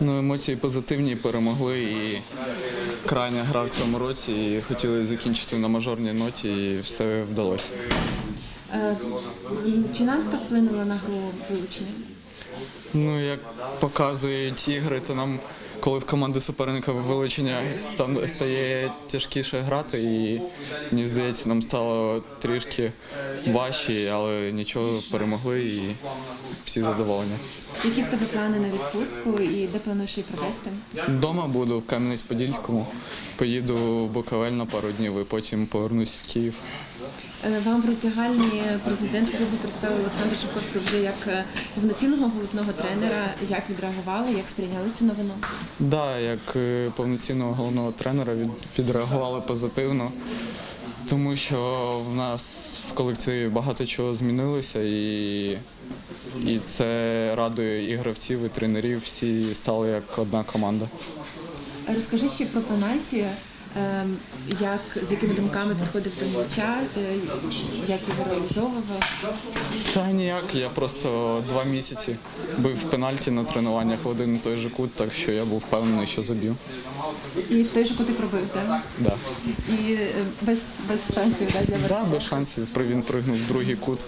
Ну, емоції позитивні, перемогли і крайня гра в цьому році. І хотіли закінчити на мажорній ноті, і все вдалося. Е, Чи надто вплинуло на гру вилучення? Ну, як показують ігри, то нам, коли в команди суперника вилучення стан- стає тяжкіше грати, і мені здається, нам стало трішки важче, але нічого перемогли і всі задоволені. Які в тебе плани на відпустку і де плануєш її провести? Дома буду в Кам'янець-Подільському, поїду в Буковель на пару днів і потім повернусь в Київ. Е, Вам в роздягальні президент клубу представив Олександр Шовковський вже як е, повноцінного головного тренера. Як відреагували, як сприйняли цю новину? Да, як е, повноцінного головного тренера від, відреагували позитивно, тому що в нас в колективі багато чого змінилося, і, і це радує і гравців, і тренерів. Всі стали як одна команда. Розкажи ще про пенальті. Е, Як з якими думками підходив до м'яча, е, як його реалізовував? Та ніяк, я просто два місяці бив пенальті на тренуваннях в один і той же кут, так що я був впевнений, що заб'ю. І в той же куди пробив, так? Да. І е, без, без шансів да, для Да, без шансів. Він пригнув в другий кут.